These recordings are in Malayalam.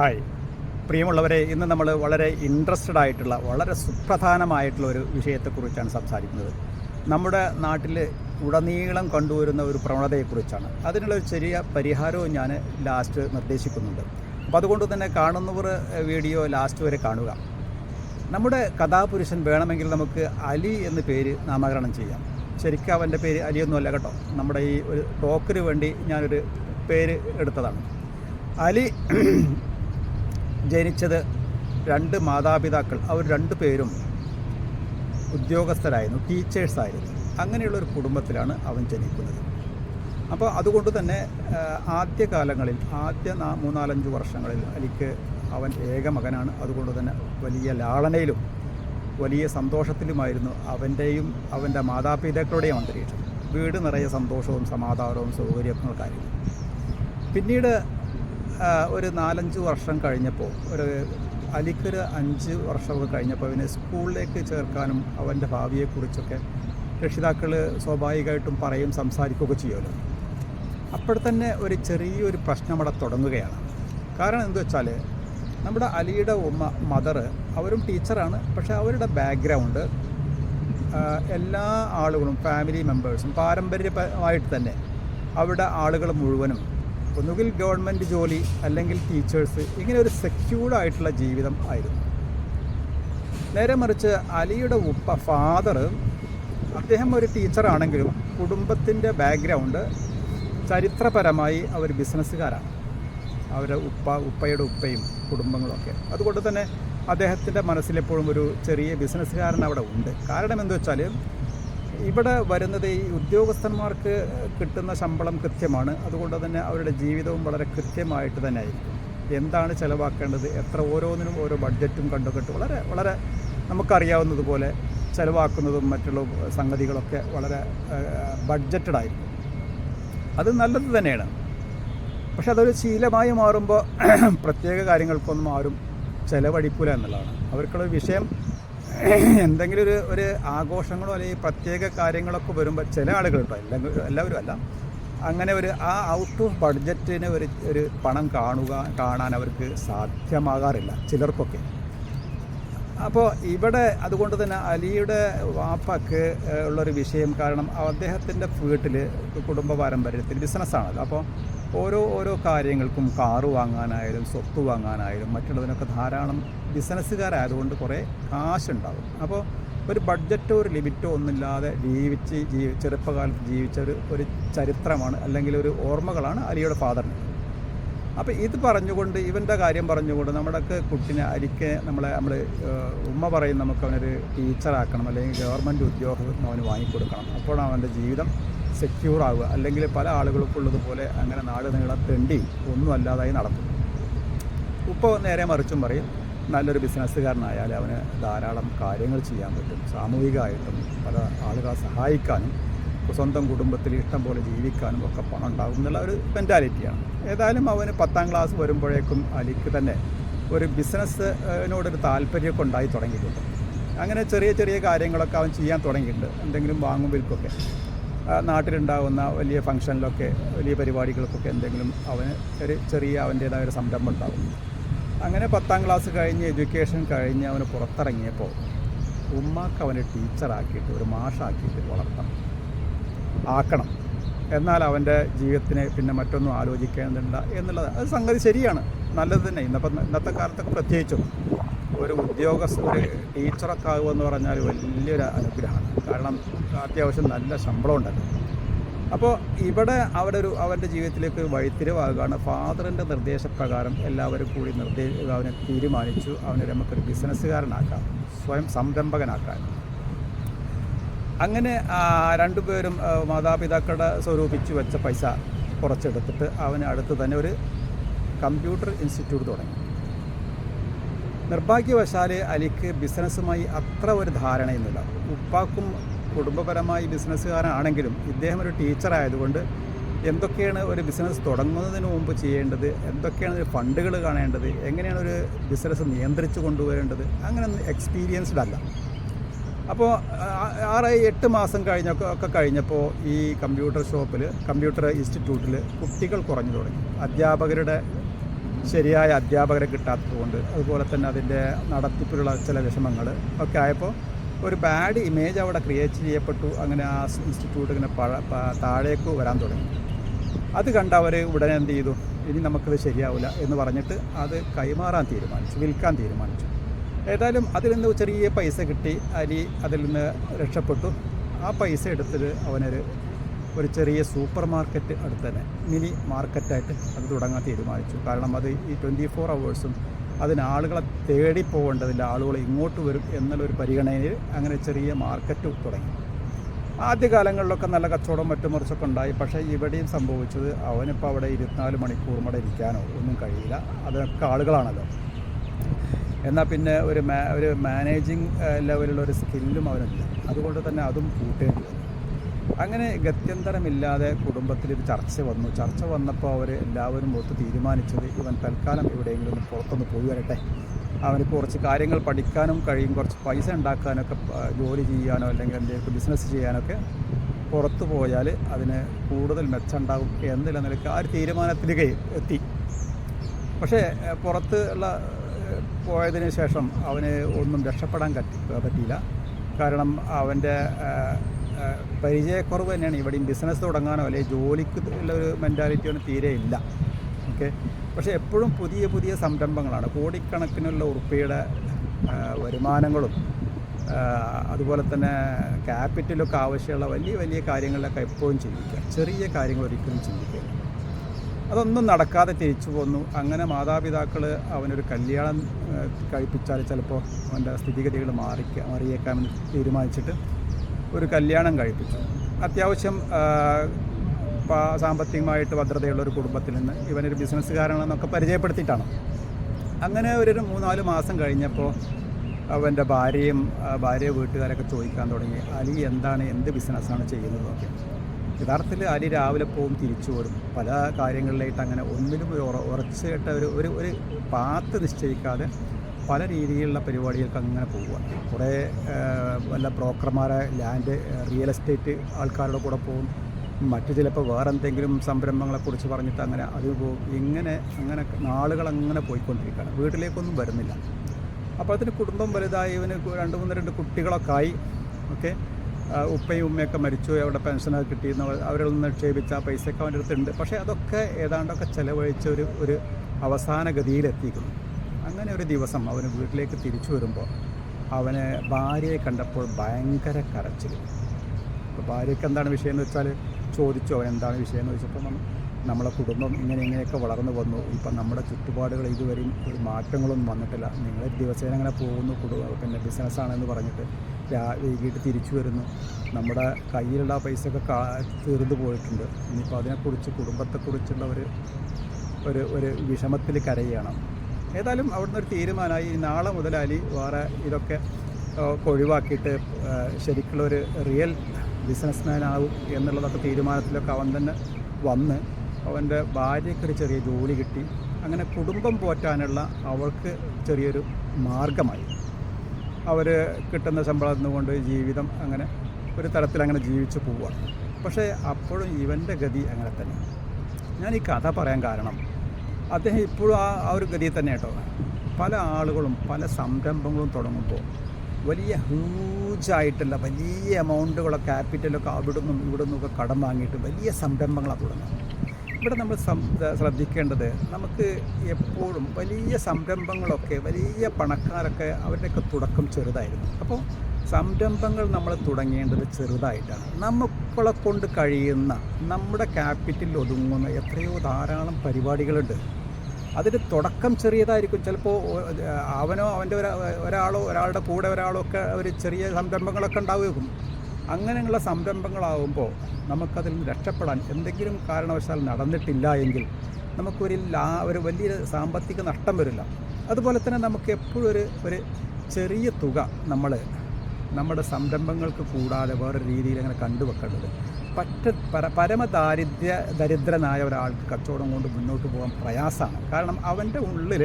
ഹായ്. പ്രിയമുള്ളവരെ ഇന്ന് നമ്മൾ വളരെ ഇൻട്രസ്റ്റഡ് ആയിട്ടുള്ള വളരെ സുപ്രധാനമായിട്ടുള്ള ഒരു വിഷയത്തെക്കുറിച്ചാണ് സംസാരിക്കുന്നത്. നമ്മുടെ നാട്ടിൽ ഉടനീളം കണ്ടുവരുന്ന ഒരു പ്രവണതയെക്കുറിച്ചാണ്. അതിനുള്ള ഒരു ചെറിയ പരിഹാരവും ഞാൻ ലാസ്റ്റ് നിർദ്ദേശിക്കുന്നുണ്ട്. അപ്പോൾ അതുകൊണ്ട് തന്നെ കാണുന്നവർ വീഡിയോ ലാസ്റ്റ് വരെ കാണുക. നമ്മുടെ കഥാപുരുഷൻ വേണമെങ്കിൽ നമുക്ക് അലി എന്ന പേര് നാമകരണം ചെയ്യാം. ശരിക്കും അവന്റെ പേര് അലിയൊന്നുമല്ല കേട്ടോ. നമ്മുടെ ഈ ഒരു ടോക്കിന് വേണ്ടി ഞാനൊരു പേര് എടുത്തതാണ്. അലി ജനിച്ചത് രണ്ട് മാതാപിതാക്കൾ. അവർ രണ്ടു പേരും ഉദ്യോഗസ്ഥരായിരുന്നു ടീച്ചേഴ്സായിരുന്നു അങ്ങനെയുള്ള ഒരു കുടുംബത്തിലാണ് അവൻ ജനിക്കുന്നത്. അപ്പോൾ അതുകൊണ്ട് തന്നെ ആദ്യ കാലങ്ങളിൽ ആദ്യ നാ മൂന്നാലഞ്ച് വർഷങ്ങളിൽ അലിക്ക് അവൻ ഏക മകനാണ്. അതുകൊണ്ട് തന്നെ വലിയ ലാളനയിലും വലിയ സന്തോഷത്തിലുമായിരുന്നു അവന്റെയും അവന്റെ മാതാപിതാക്കളുടെയും അന്തരീക്ഷം. വീട് നിറയെ സന്തോഷവും സമാധാനവും സൗകര്യങ്ങൾക്കായിരുന്നു പിന്നീട് ആ, ഒരു നാലഞ്ച് വർഷം കഴിഞ്ഞപ്പോൾ ഒരു അലിക്കൊരു അഞ്ച് വർഷമൊക്കെ കഴിഞ്ഞപ്പോൾ അവനെ സ്കൂളിലേക്ക് ചേർക്കാനും അവന്റെ ഭാവിയെക്കുറിച്ചൊക്കെ രക്ഷിതാക്കൾ സ്വാഭാവികമായിട്ടും പറയും സംസാരിക്കുകയൊക്കെ ചെയ്യുമല്ലോ. അപ്പോൾ തന്നെ ഒരു ചെറിയൊരു പ്രശ്നം അവിടെ തുടങ്ങുകയാണ്. കാരണം എന്താ വെച്ചാൽ നമ്മുടെ അലിയുടെ ഉമ്മ മദറ് അവരും ടീച്ചറാണ് പക്ഷേ അവരുടെ ബാക്ക്ഗ്രൗണ്ട് എല്ലാ ആളുകളും ഫാമിലി മെമ്പേഴ്സും പാരമ്പര്യമായിട്ട് തന്നെ അവിടെ ആളുകൾ മുഴുവനും ഒന്നുകിൽ ഗവൺമെന്റ് ജോലി അല്ലെങ്കിൽ ടീച്ചേഴ്സ് ഇങ്ങനെ ഒരു സെക്യൂർഡ് ആയിട്ടുള്ള ജീവിതം ആയിരുന്നു. നേരെ മറിച്ച് അലിയുടെ ഉപ്പ ഫാദർ അദ്ദേഹം ഒരു ടീച്ചറാണെങ്കിലും കുടുംബത്തിന്റെ ബാക്ക്ഗ്രൗണ്ട് ചരിത്രപരമായി അവർ ബിസിനസ്സുകാരാണ് അവരുടെ ഉപ്പ ഉപ്പയുടെ ഉപ്പയും കുടുംബങ്ങളൊക്കെ അതുകൊണ്ട് തന്നെ അദ്ദേഹത്തിന്റെ മനസ്സിലെപ്പോഴും ഒരു ചെറിയ ബിസിനസ്സുകാരൻ അവിടെ ഉണ്ട്. കാരണം എന്താ വെച്ചാൽ ഇവിടെ വരുന്നത് ഈ ഉദ്യോഗസ്ഥന്മാർക്ക് കിട്ടുന്ന ശമ്പളം കൃത്യമാണ്. അതുകൊണ്ട് തന്നെ അവരുടെ ജീവിതവും വളരെ കൃത്യമായിട്ട് തന്നെ ആയിരിക്കും. എന്താണ് ചിലവാക്കേണ്ടത്? എത്ര ഓരോന്നിനും ഓരോ ബഡ്ജറ്റും കണ്ടുകെട്ട് വളരെ വളരെ നമുക്കറിയാവുന്നതുപോലെ ചിലവാക്കുന്നതും മറ്റുള്ള സംഗതികളൊക്കെ വളരെ ബഡ്ജറ്റഡ് ആയിരുന്നു അത് നല്ലത് തന്നെയാണ്. പക്ഷെ അതൊരു ശീലമായി മാറുമ്പോൾ പ്രത്യേക കാര്യങ്ങൾക്കൊന്നും ആരും ചിലവഴിക്കൂല എന്നുള്ളതാണ്. അവർക്കുള്ള വിഷയം എന്തെങ്കിലും ഒരു ഒരു ആഘോഷങ്ങളോ അല്ലെങ്കിൽ പ്രത്യേക കാര്യങ്ങളൊക്കെ വരുമ്പോൾ ചില ആളുകൾ കേട്ടോ എല്ലാ എല്ലാവരും അല്ല. അങ്ങനെ ഒരു ആ ഔട്ട് ഓഫ് ബഡ്ജറ്റിന് ഒരു ഒരു പണം കാണുക കാണാൻ അവർക്ക് സാധ്യമാകാറില്ല ചിലർക്കൊക്കെ. അപ്പോൾ ഇവിടെ അതുകൊണ്ട് തന്നെ അലിയുടെ വാപ്പക്ക് ഉള്ളൊരു വിഷയം കാരണം അദ്ദേഹത്തിന്റെ വീട്ടിൽ കുടുംബ പാരമ്പര്യത്തിൽ ബിസിനസ്സാണല്ലോ അപ്പോൾ ഓരോ ഓരോ കാര്യങ്ങൾക്കും കാറ് വാങ്ങാനായാലും സ്വത്ത് വാങ്ങാനായാലും മറ്റുള്ളതിനൊക്കെ ധാരാളം ബിസിനസ്സുകാരായതുകൊണ്ട് കുറേ കാശുണ്ടാവും. അപ്പോൾ ഒരു ബഡ്ജറ്റോ ഒരു ലിമിറ്റോ ഒന്നുമില്ലാതെ ജീവിച്ച് ജീവി ചെറുപ്പകാലത്ത് ജീവിച്ച ഒരു ഒരു ചരിത്രമാണ് അല്ലെങ്കിൽ ഒരു ഓർമ്മകളാണ് അലിയുടെ ഫാദറിന് അപ്പോൾ ഇത് പറഞ്ഞുകൊണ്ട് ഇവന്റെ കാര്യം പറഞ്ഞുകൊണ്ട് നമ്മുടെയൊക്കെ കുട്ടിനെ അരിക്ക് നമ്മളെ നമ്മൾ ഉമ്മ പറയും നമുക്ക് അവനൊരു ടീച്ചറാക്കണം അല്ലെങ്കിൽ ഗവൺമെന്റ് ഉദ്യോഗം അവന് വാങ്ങിക്കൊടുക്കണം. അപ്പോഴാണ് അവന്റെ ജീവിതം സെക്യൂർ ആവുക. അല്ലെങ്കിൽ പല ആളുകൾക്കും ഉള്ളതുപോലെ അങ്ങനെ നാട് നീള തെണ്ടി ഒന്നും അല്ലാതായി നടക്കും. ഉപ്പ നേരെ മറിച്ചും പറയും നല്ലൊരു ബിസിനസ്സുകാരനായാൽ അവന് ധാരാളം കാര്യങ്ങൾ ചെയ്യാൻ പറ്റും. സാമൂഹികമായിട്ടും പല ആളുകളെ സഹായിക്കാനും സ്വന്തം കുടുംബത്തിൽ ഇഷ്ടം പോലെ ജീവിക്കാനും ഒക്കെ പണം ഉണ്ടാകും എന്നുള്ള ഒരു മെന്റാലിറ്റിയാണ് ഏതായാലും അവന് പത്താം ക്ലാസ് വരുമ്പോഴേക്കും അലിക്ക് തന്നെ ഒരു ബിസിനസ്സിനോടൊരു താല്പര്യമൊക്കെ ഉണ്ടായി തുടങ്ങിയിട്ടുണ്ട്. അങ്ങനെ ചെറിയ ചെറിയ കാര്യങ്ങളൊക്കെ അവൻ ചെയ്യാൻ തുടങ്ങിയിട്ടുണ്ട്. എന്തെങ്കിലും വാങ്ങും വിൽക്കൊക്കെ. നാട്ടിലുണ്ടാകുന്ന വലിയ ഫംഗ്ഷനിലൊക്കെ വലിയ പരിപാടികൾക്കൊക്കെ എന്തെങ്കിലും അവന് ഒരു ചെറിയ അവന്റേതായ ഒരു സംരംഭം ഉണ്ടാകും അങ്ങനെ പത്താം ക്ലാസ് കഴിഞ്ഞ് എഡ്യൂക്കേഷൻ കഴിഞ്ഞ് അവന് പുറത്തിറങ്ങിയപ്പോൾ ഉമ്മാക്ക് അവനെ ടീച്ചറാക്കിയിട്ട് ഒരു മാഷാക്കിയിട്ട് വളർത്തണം. ആക്കണം. എന്നാൽ അവന്റെ ജീവിതത്തിന് പിന്നെ മറ്റൊന്നും ആലോചിക്കേണ്ടതില്ല എന്നുള്ളത്. അത് സംഗതി ശരിയാണ്. നല്ലത് തന്നെ. ഇന്നപ്പം ഇന്നത്തെ കാലത്തൊക്കെ പ്രത്യേകിച്ചും ഒരു ഉദ്യോഗസ്ഥ ഒരു ടീച്ചറൊക്കെ ആകുമെന്ന് പറഞ്ഞാൽ വലിയൊരു അനുഗ്രഹമാണ്. കാരണം അത്യാവശ്യം നല്ല ശമ്പളം ഉണ്ടല്ലോ. അപ്പോൾ ഇവിടെ അവരുടെ ഒരു അവരുടെ ജീവിതത്തിലേക്ക് വഴിത്തിരിവാകുകയാണ് ഫാദറിന്റെ നിർദ്ദേശപ്രകാരം എല്ലാവരും കൂടി നിർദ്ദേശ അവനെ തീരുമാനിച്ചു. അവനെ നമുക്കൊരു ബിസിനസ്സുകാരനാക്കാം. സ്വയം സംരംഭകനാക്കാൻ. അങ്ങനെ രണ്ടുപേരും മാതാപിതാക്കളുടെ സ്വരൂപിച്ച് വെച്ച പൈസ കുറച്ചെടുത്തിട്ട് അവന് അടുത്ത് തന്നെ ഒരു കമ്പ്യൂട്ടർ ഇൻസ്റ്റിറ്റ്യൂട്ട് തുടങ്ങി. നിർഭാഗ്യവശാൽ അലിക്ക് ബിസിനസ്സുമായി അത്ര ഒരു ധാരണയൊന്നുമില്ല ഉപ്പാക്കും കുടുംബപരമായി ബിസിനസ്സുകാരനാണെങ്കിലും ഇദ്ദേഹം ഒരു ടീച്ചറായതുകൊണ്ട് എന്തൊക്കെയാണ് ഒരു ബിസിനസ് തുടങ്ങുന്നതിന് മുമ്പ് ചെയ്യേണ്ടത് എന്തൊക്കെയാണ് ഒരു ഫണ്ടുകൾ കാണേണ്ടത് എങ്ങനെയാണ് ഒരു ബിസിനസ് നിയന്ത്രിച്ച് കൊണ്ടുവരേണ്ടത് അങ്ങനെ എക്സ്പീരിയൻസ്ഡ് അല്ല. അപ്പോൾ ആറ് എട്ട് മാസം കഴിഞ്ഞൊക്കെ ഒക്കെ കഴിഞ്ഞപ്പോൾ ഈ കമ്പ്യൂട്ടർ ഷോപ്പിൽ കമ്പ്യൂട്ടർ ഇൻസ്റ്റിറ്റ്യൂട്ടിൽ കുട്ടികൾ കുറഞ്ഞു തുടങ്ങി. അധ്യാപകരുടെ ശരിയായ അധ്യാപകരെ കിട്ടാത്തതുകൊണ്ട് അതുപോലെ തന്നെ അതിന്റെ നടത്തിപ്പിലുള്ള ചില വിഷമങ്ങൾ ഒക്കെ ആയപ്പോൾ ഒരു ബാഡ് ഇമേജ് അവിടെ ക്രിയേറ്റ് ചെയ്യപ്പെട്ടു. അങ്ങനെ ആ ഇൻസ്റ്റിറ്റ്യൂട്ട് ഇങ്ങനെ താഴേക്ക് വരാൻ തുടങ്ങി. അത് കണ്ട് അവർ ഉടനെ എന്ത് ചെയ്തു? ഇനി നമുക്കത് ശരിയാവില്ല എന്ന് പറഞ്ഞിട്ട് അത് കൈമാറാൻ തീരുമാനിച്ചു വിൽക്കാൻ തീരുമാനിച്ചു. ഏതായാലും അതിൽ നിന്ന് ചെറിയ പൈസ കിട്ടി. അലി അതിൽ നിന്ന് രക്ഷപ്പെട്ടു. ആ പൈസ എടുത്തിട്ട് അവനൊരു ഒരു ചെറിയ സൂപ്പർ മാർക്കറ്റ് അടുത്ത് തന്നെ മിനി മാർക്കറ്റായിട്ട് അത് തുടങ്ങാൻ തീരുമാനിച്ചു. കാരണം അത് ഈ ട്വന്റി ഫോർ അവേഴ്സും അതിന് ആളുകളെ തേടി പോകേണ്ടതില്ല ആളുകൾ ഇങ്ങോട്ട് വരും എന്നുള്ളൊരു പരിഗണനയിൽ അങ്ങനെ ചെറിയ മാർക്കറ്റ് തുടങ്ങി. ആദ്യകാലങ്ങളിലൊക്കെ നല്ല കച്ചവടം മറ്റും മറിച്ചൊക്കെ ഉണ്ടായി. പക്ഷേ ഇവിടെയും സംഭവിച്ചത് അവനിപ്പോൾ അവിടെ ഇരുപത്തിനാല് മണിക്കൂറും അവിടെ ഇരിക്കാനോ ഒന്നും കഴിയില്ല. അതൊക്കെ ആളുകളാണല്ലോ. എന്നാൽ പിന്നെ ഒരു മാ ഒരു മാനേജിങ് ലെവലിലുള്ള ഒരു സ്കില്ലും അവനുണ്ട് അതുകൊണ്ട് തന്നെ അതും കൂട്ടേണ്ടി വന്നു. അങ്ങനെ ഗത്യന്തരമില്ലാതെ കുടുംബത്തിൽ ഒരു ചർച്ച വന്നു. ചർച്ച വന്നപ്പോൾ അവർ എല്ലാവരും ഒത്ത് തീരുമാനിച്ചത് ഇവൻ തൽക്കാലം എവിടെയെങ്കിലും ഒന്ന് പുറത്തൊന്ന് പോയി വരട്ടെ. അവന് കുറച്ച് കാര്യങ്ങൾ പഠിക്കാനും കഴിയും. കുറച്ച് പൈസ ഉണ്ടാക്കാനൊക്കെ ജോലി ചെയ്യാനോ അല്ലെങ്കിൽ എന്തെങ്കിലും ബിസിനസ് ചെയ്യാനൊക്കെ പുറത്തു പോയാൽ അതിന് കൂടുതൽ മെച്ചമുണ്ടാകും എന്നുള്ള നിലയ്ക്ക് ആ ഒരു തീരുമാനത്തിലേക്ക് എത്തി. പക്ഷേ പുറത്ത് ഉള്ള പോയതിന് ശേഷം അവന് ഒന്നും രക്ഷപ്പെടാൻ പറ്റി പറ്റിയില്ല. കാരണം അവന്റെ പരിചയക്കുറവ് തന്നെയാണ്. ഇവിടെയും ബിസിനസ് തുടങ്ങാനോ അല്ലെങ്കിൽ ജോലിക്ക് ഉള്ള ഒരു മെന്റാലിറ്റിയാണ് തീരെ ഇല്ല. ഓക്കെ പക്ഷേ എപ്പോഴും പുതിയ പുതിയ സംരംഭങ്ങളാണ്. കോടിക്കണക്കിനുള്ള ഉറുപ്പിയുടെ വരുമാനങ്ങളും അതുപോലെ തന്നെ ക്യാപിറ്റലൊക്കെ ആവശ്യമുള്ള വലിയ വലിയ കാര്യങ്ങളിലൊക്കെ എപ്പോഴും ചിന്തിക്കുക. ചെറിയ കാര്യങ്ങൾ ഒരിക്കലും ചിന്തിക്കുക. അതൊന്നും നടക്കാതെ തിരിച്ചു പോന്നു. അങ്ങനെ മാതാപിതാക്കൾ അവനൊരു കല്യാണം കഴിപ്പിച്ചാൽ ചിലപ്പോൾ അവന്റെ സ്ഥിതിഗതികൾ മാറിക്കാം മാറിയേക്കാമെന്ന് തീരുമാനിച്ചിട്ട് ഒരു കല്യാണം കഴിപ്പിച്ചു. അത്യാവശ്യം സാമ്പത്തികമായിട്ട് ഭദ്രതയുള്ള ഒരു കുടുംബത്തിൽ നിന്ന് ഇവനൊരു ബിസിനസ്സുകാരനാണെന്നൊക്കെ പരിചയപ്പെടുത്തിയിട്ടാണ്. അങ്ങനെ ഒരു മൂന്നാൽ മാസം കഴിഞ്ഞപ്പോൾ അവന്റെ ഭാര്യയും ഭാര്യ വീട്ടുകാരൊക്കെ ചോദിക്കാൻ തുടങ്ങി അലി എന്താണ് എന്ത് ബിസിനസ്സാണ് ചെയ്യുന്നതൊക്കെ യഥാർത്ഥത്തിൽ അലി രാവിലെ പോവും തിരിച്ചു വരും. പല കാര്യങ്ങളിലായിട്ട് അങ്ങനെ ഒന്നിലും ഒരു ഉറച്ചിട്ട ഒരു ഒരു പാത്ത് നിശ്ചയിക്കാതെ പല രീതിയിലുള്ള പരിപാടികൾക്ക് അങ്ങനെ പോവുക. കുറേ വല്ല ബ്രോക്കർമാരെ ലാൻഡ് റിയൽ എസ്റ്റേറ്റ് ആൾക്കാരുടെ കൂടെ പോകും. മറ്റു ചിലപ്പോൾ വേറെ എന്തെങ്കിലും സംരംഭങ്ങളെക്കുറിച്ച് പറഞ്ഞിട്ട് അങ്ങനെ അത് പോകും ഇങ്ങനെ അങ്ങനെ നാളുകൾ അങ്ങനെ പോയിക്കൊണ്ടിരിക്കുകയാണ്. വീട്ടിലേക്കൊന്നും വരുന്നില്ല. അപ്പോൾ അതിന് കുടുംബം വലുതായി ഇവന് രണ്ട് മൂന്ന് രണ്ട് കുട്ടികളൊക്കെ ആയി. ഓക്കെ? ഉപ്പയും ഉമ്മയൊക്കെ മരിച്ചു അവിടെ പെൻഷനൊക്കെ കിട്ടിയെന്ന് അവരിൽ നിന്ന് നിക്ഷേപിച്ച പൈസയൊക്കെ അവന്റെ അടുത്തുണ്ട്. പക്ഷേ അതൊക്കെ ഏതാണ്ടൊക്കെ ചിലവഴിച്ച ഒരു ഒരു അവസാന ഗതിയിലെത്തിക്കുന്നു അങ്ങനെ ഒരു ദിവസം അവന് വീട്ടിലേക്ക് തിരിച്ചു വരുമ്പോൾ അവന് ഭാര്യയെ കണ്ടപ്പോൾ ഭയങ്കര കരച്ചിൽ. അപ്പോൾ ഭാര്യയ്ക്ക് എന്താണ് വിഷയം എന്ന് വെച്ചാൽ ചോദിച്ചു. അവൻ എന്താണ് വിഷയം എന്ന് ചോദിച്ചപ്പോൾ നമ്മൾ നമ്മളെ കുടുംബം ഇങ്ങനെ ഇങ്ങനെയൊക്കെ വളർന്നു വന്നു. ഇപ്പം നമ്മുടെ ചുറ്റുപാടുകൾ ഇതുവരെയും ഒരു മാറ്റങ്ങളൊന്നും വന്നിട്ടില്ല. നിങ്ങൾ ദിവസേന അങ്ങനെ പോകുന്നു. കുടുംബം പിന്നെ ബിസിനസ്സാണെന്ന് പറഞ്ഞിട്ട് വൈകിട്ട് തിരിച്ചു വരുന്നു. നമ്മുടെ കയ്യിലുള്ള പൈസയൊക്കെ കാ തീർന്നു പോയിട്ടുണ്ട്. ഇനിയിപ്പോൾ അതിനെക്കുറിച്ച് കുടുംബത്തെക്കുറിച്ചുള്ള ഒരു ഒരു ഒരു വിഷമത്തിൽ കരയുകയാണ്. ഏതായാലും അവിടുന്ന് ഒരു തീരുമാനമായി. ഈ നാളെ മുതൽ അലി വേറെ ഇതൊക്കെ ഒഴിവാക്കിയിട്ട് ശരിക്കുള്ളൊരു റിയൽ ബിസിനസ്മാൻ ആവും എന്നുള്ളതൊക്കെ തീരുമാനത്തിലൊക്കെ അവൻ തന്നെ വന്ന് അവന്റെ ഭാര്യയ്ക്കൊരു ചെറിയ ജോലി കിട്ടി. അങ്ങനെ കുടുംബം പോറ്റാനുള്ള അവൾക്ക് ചെറിയൊരു മാർഗമായി. അവർ കിട്ടുന്ന ശമ്പളം കൊണ്ട് ജീവിതം അങ്ങനെ ഒരു തരത്തിൽ അങ്ങനെ ജീവിച്ചു പോവുക. പക്ഷേ അപ്പോഴും ഇവന്റെ ഗതി അങ്ങനെ തന്നെ. ഞാൻ ഈ കഥ പറയാൻ കാരണം അദ്ദേഹം ഇപ്പോഴും ആ ആ ഒരു ഗതിയിൽ തന്നെ കേട്ടോ. പല ആളുകളും പല സംരംഭങ്ങളും തുടങ്ങുമ്പോൾ വലിയ ഹ്യൂജായിട്ടുള്ള വലിയ എമൗണ്ടുകളോ ക്യാപിറ്റലൊക്കെ അവിടെ നിന്നും ഇവിടെ നിന്നൊക്കെ കടം വാങ്ങിയിട്ട് വലിയ സംരംഭങ്ങളാണ് തുടങ്ങുന്നത്. ഇവിടെ നമ്മൾ ശ്രദ്ധിക്കേണ്ടത് നമുക്ക് എപ്പോഴും വലിയ സംരംഭങ്ങളൊക്കെ വലിയ പണക്കാരൊക്കെ അവരുടെയൊക്കെ തുടക്കം ചെറുതായിരുന്നു. അപ്പോൾ സംരംഭങ്ങൾ നമ്മൾ തുടങ്ങേണ്ടത് ചെറുതായിട്ടാണ്. നമ്മളെ കൊണ്ട് കഴിയുന്ന നമ്മുടെ ക്യാപിറ്റലിൽ ഒതുങ്ങുന്ന എത്രയോ ധാരാളം പരിപാടികളുണ്ട്. അതിന് തുടക്കം ചെറിയതായിരിക്കും. ചിലപ്പോൾ അവനോ അവന്റെ ഒരാളോ ഒരാളുടെ കൂടെ ഒരാളോ ഒക്കെ ഒരു ചെറിയ സംരംഭങ്ങളൊക്കെ ഉണ്ടാവുകയും അങ്ങനെയുള്ള സംരംഭങ്ങളാവുമ്പോൾ നമുക്കതിൽ നിന്ന് രക്ഷപ്പെടാൻ എന്തെങ്കിലും കാരണവശാൽ നടന്നിട്ടില്ല എങ്കിൽ നമുക്കൊരു ലാ ഒരു വലിയ സാമ്പത്തിക നഷ്ടം വരില്ല. അതുപോലെ തന്നെ നമുക്ക് എപ്പോഴും ഒരു ഒരു ചെറിയ തുക നമ്മൾ നമ്മുടെ സംരംഭങ്ങൾക്ക് കൂടാതെ വേറൊരു രീതിയിൽ അങ്ങനെ കണ്ടുവെക്കേണ്ടത്. പറ്റ പര പരമദാരിദ്ര്യ ദരിദ്രനായ ഒരാൾക്ക് കച്ചവടം കൊണ്ട് മുന്നോട്ട് പോകാൻ പ്രയാസമാണ്. കാരണം അവന്റെ ഉള്ളിൽ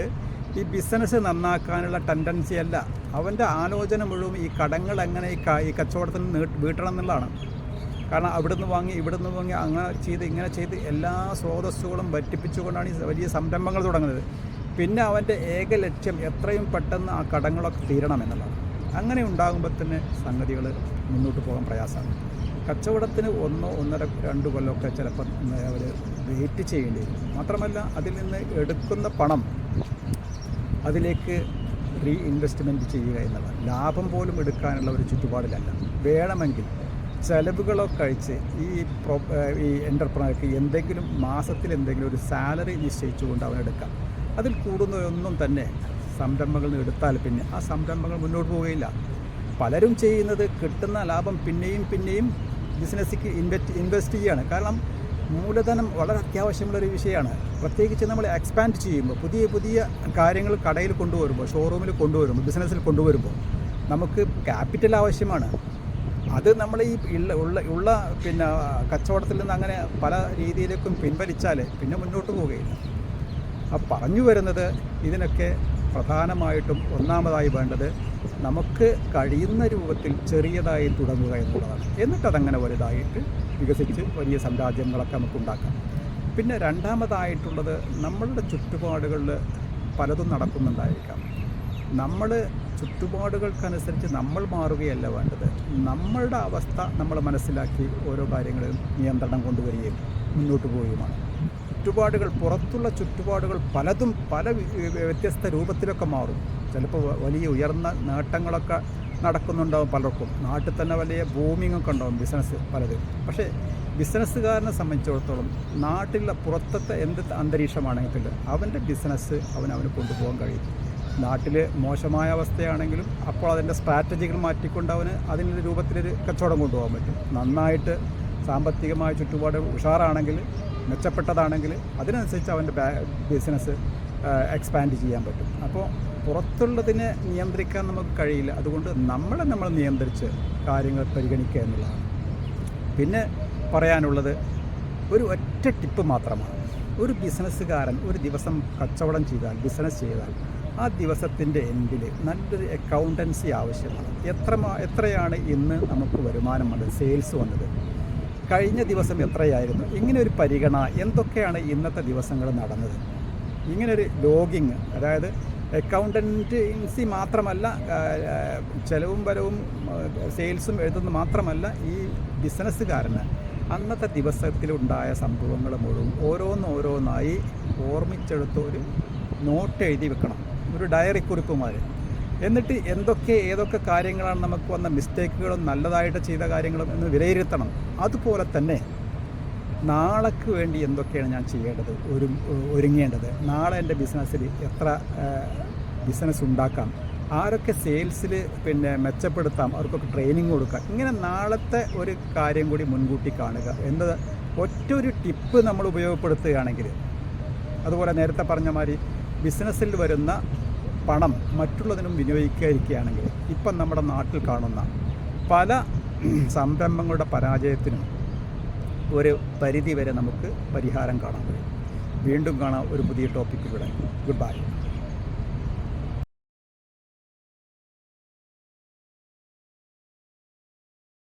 ഈ ബിസിനസ് നന്നാക്കാനുള്ള ടെൻഡൻസി അല്ല. അവന്റെ ആലോചന മുഴുവൻ ഈ കടങ്ങൾ എങ്ങനെ ഈ ഈ കച്ചവടത്തിൽ വീട്ടണം എന്നുള്ളതാണ്. കാരണം അവിടുന്ന് വാങ്ങി ഇവിടുന്ന് വാങ്ങി അങ്ങനെ ചെയ്ത് ഇങ്ങനെ ചെയ്ത് എല്ലാ സ്രോതസ്സുകളും വറ്റിപ്പിച്ചുകൊണ്ടാണ് ഈ വലിയ സംരംഭങ്ങൾ തുടങ്ങുന്നത്. പിന്നെ അവന്റെ ഏക ലക്ഷ്യം എത്രയും പെട്ടെന്ന് ആ കടങ്ങളൊക്കെ തീരണം എന്നുള്ളതാണ്. അങ്ങനെ ഉണ്ടാകുമ്പോൾ തന്നെ സംഗതികൾ മുന്നോട്ട് പോകാൻ പ്രയാസമാണ്. കച്ചവടത്തിന് ഒന്നോ ഒന്നര രണ്ട് കൊല്ലമൊക്കെ ചിലപ്പോൾ അവർ വെയിറ്റ് ചെയ്യേണ്ടി വരും. മാത്രമല്ല അതിൽ നിന്ന് എടുക്കുന്ന പണം അതിലേക്ക് റീ ഇൻവെസ്റ്റ്മെന്റ് ചെയ്യുക എന്നുള്ളത് ലാഭം പോലും എടുക്കാനുള്ള ഒരു ചുറ്റുപാടിലല്ല. വേണമെങ്കിൽ ചെലവുകളൊക്കെ കഴിച്ച് ഈ പ്രോ ഈ എന്റർപ്രണർക്ക് എന്തെങ്കിലും മാസത്തിൽ എന്തെങ്കിലും ഒരു സാലറി നിശ്ചയിച്ചുകൊണ്ട് അവനെടുക്കാം അതിൽ കൂടുന്നതൊന്നും തന്നെ സംരംഭങ്ങളിൽ നിന്ന് എടുത്താൽ പിന്നെ ആ സംരംഭങ്ങൾ മുന്നോട്ട് പോവുകയില്ല. പലരും ചെയ്യുന്നത് കിട്ടുന്ന ലാഭം പിന്നെയും പിന്നെയും ബിസിനസ്സിക്ക് ഇൻവെസ്റ്റ് ഇൻവെസ്റ്റ് ചെയ്യുകയാണ്. കാരണം മൂലധനം വളരെ അത്യാവശ്യമുള്ളൊരു വിഷയമാണ്. പ്രത്യേകിച്ച് നമ്മൾ എക്സ്പാൻഡ് ചെയ്യുമ്പോൾ പുതിയ പുതിയ കാര്യങ്ങൾ കടയിൽ കൊണ്ടുവരുമ്പോൾ ഷോറൂമിൽ കൊണ്ടുവരുമ്പോൾ ബിസിനസ്സിൽ കൊണ്ടുവരുമ്പോൾ നമുക്ക് ക്യാപിറ്റൽ ആവശ്യമാണ്. അത് നമ്മൾ ഈ ഉള്ള ഉള്ള ഉള്ള പിന്നെ കച്ചവടത്തിൽ നിന്ന് അങ്ങനെ പല രീതിയിലേക്കും പിൻവലിച്ചാൽ പിന്നെ മുന്നോട്ട് പോവുകയില്ല. പറഞ്ഞു വരുന്നത് ഇതിനൊക്കെ പ്രധാനമായിട്ടും ഒന്നാമതായി വേണ്ടത് നമുക്ക് കഴിയുന്ന രൂപത്തിൽ ചെറിയതായി തുടങ്ങുക എന്നുള്ളതാണ്. എന്നിട്ട് അതങ്ങനെ വലുതായിട്ട് വികസിച്ച് വലിയ സാമ്രാജ്യങ്ങളൊക്കെ നമുക്ക് ഉണ്ടാക്കാം പിന്നെ രണ്ടാമതായിട്ടുള്ളത് നമ്മളുടെ ചുറ്റുപാടുകളിൽ പലതും നടക്കുന്നുണ്ടായിരിക്കാം. നമ്മൾ ചുറ്റുപാടുകൾക്കനുസരിച്ച് നമ്മൾ മാറുകയല്ല വേണ്ടത്. നമ്മളുടെ അവസ്ഥ നമ്മൾ മനസ്സിലാക്കി ഓരോ കാര്യങ്ങളിലും നിയന്ത്രണം കൊണ്ടുവരികയും മുന്നോട്ട് പോവുകയുമാണ്. ചുറ്റുപാടുകൾ പുറത്തുള്ള ചുറ്റുപാടുകൾ പലതും പല വ്യത്യസ്ത രൂപത്തിലൊക്കെ മാറും. ചിലപ്പോൾ വലിയ ഉയർന്ന നേട്ടങ്ങളൊക്കെ നടക്കുന്നുണ്ടാവും പലർക്കും. നാട്ടിൽ തന്നെ വലിയ ബൂമിംഗ് ഒക്കെ ഉണ്ടാവും ബിസിനസ് പലതും. പക്ഷേ ബിസിനസ്സുകാരനെ സംബന്ധിച്ചിടത്തോളം നാട്ടിലുള്ള പുറത്തത്തെ എന്ത് അന്തരീക്ഷമാണെങ്കിലും അവന്റെ ബിസിനസ് അവൻ അവന് കൊണ്ടുപോകാൻ കഴിയും. നാട്ടിൽ മോശമായ അവസ്ഥയാണെങ്കിലും അപ്പോൾ അതിന്റെ സ്ട്രാറ്റജികൾ മാറ്റിക്കൊണ്ട് അവന് അതിന്റെ രൂപത്തിലൊരു കച്ചവടം കൊണ്ടുപോകാൻ പറ്റും. നന്നായിട്ട് സാമ്പത്തികമായ ചുറ്റുപാട് ഉഷാറാണെങ്കിൽ മെച്ചപ്പെട്ടതാണെങ്കിൽ അതിനനുസരിച്ച് അവന്റെ ബിസിനസ് എക്സ്പാൻഡ് ചെയ്യാൻ പറ്റും. അപ്പോൾ പുറത്തുള്ളതിനെ നിയന്ത്രിക്കാൻ നമുക്ക് കഴിയില്ല. അതുകൊണ്ട് നമ്മളെ നമ്മൾ നിയന്ത്രിച്ച് കാര്യങ്ങൾ പരിഗണിക്കുക എന്നുള്ളതാണ്. പിന്നെ പറയാനുള്ളത് ഒരു ഒറ്റ ടിപ്പ് മാത്രമാണ്. ഒരു ബിസിനസ്സുകാരൻ ഒരു ദിവസം കച്ചവടം ചെയ്താൽ ബിസിനസ് ചെയ്താൽ ആ ദിവസത്തിന്റെ എൻഡിൽ നല്ലൊരു അക്കൗണ്ടൻസി ആവശ്യമാണ്. എത്ര എത്രയാണ് ഇന്ന് നമുക്ക് വരുമാനം വന്നത്? സെയിൽസ് വന്നത്. കഴിഞ്ഞ ദിവസം എത്രയായിരുന്നു? ഇങ്ങനെ ഒരു പരിഗണന എന്തൊക്കെയാണ് ഇന്നത്തെ ദിവസങ്ങൾ നടന്നത്? ഇങ്ങനൊരു ലോഗിങ് അതായത് അക്കൗണ്ടൻസി മാത്രമല്ല ചെലവും വരവും സെയിൽസും എഴുതുന്നത് മാത്രമല്ല ഈ ബിസിനസ്സുകാരന് അന്നത്തെ ദിവസത്തിലുണ്ടായ സംഭവങ്ങൾ മുഴുവൻ ഓരോന്നോരോന്നായി ഓർമ്മിച്ചെടുത്ത് ഒരു നോട്ട് എഴുതി വെക്കണം. ഒരു ഡയറി കുറിപ്പുമാർ എന്നിട്ട് എന്തൊക്കെ ഏതൊക്കെ കാര്യങ്ങളാണ് നമുക്ക് വന്ന മിസ്റ്റേക്കുകളും നല്ലതായിട്ട് ചെയ്ത കാര്യങ്ങളും എന്ന് വിലയിരുത്തണം. അതുപോലെ തന്നെ നാളേക്ക് വേണ്ടി എന്തൊക്കെയാണ് ഞാൻ ചെയ്യേണ്ടത് ഒരു ഒരുങ്ങേണ്ടത് നാളെ എന്റെ ബിസിനസ്സിൽ എത്ര ബിസിനസ് ഉണ്ടാക്കാം ആരൊക്കെ സെയിൽസിൽ പിന്നെ മെച്ചപ്പെടുത്താം അവർക്കൊക്കെ ട്രെയിനിങ് കൊടുക്കാം ഇങ്ങനെ നാളത്തെ ഒരു കാര്യം കൂടി മുൻകൂട്ടി കാണുക. എന്നത് ഒറ്റ ഒരു ടിപ്പ് നമ്മൾ ഉപയോഗപ്പെടുത്തുകയാണെങ്കിൽ അതുപോലെ നേരത്തെ പറഞ്ഞ മാതിരി ബിസിനസ്സിൽ വരുന്ന പണം മറ്റുള്ളതിനും വിനിയോഗിക്കാതിരിക്കുകയാണെങ്കിൽ ഇപ്പം നമ്മുടെ നാട്ടിൽ കാണുന്ന പല സംരംഭങ്ങളുടെ പരാജയത്തിനും ഒരു പരിധി വരെ നമുക്ക് പരിഹാരം കാണാൻ കഴിയും. വീണ്ടും കാണാം ഒരു പുതിയ ടോപ്പിക്കിലൂടെ ഗുഡ് ബൈ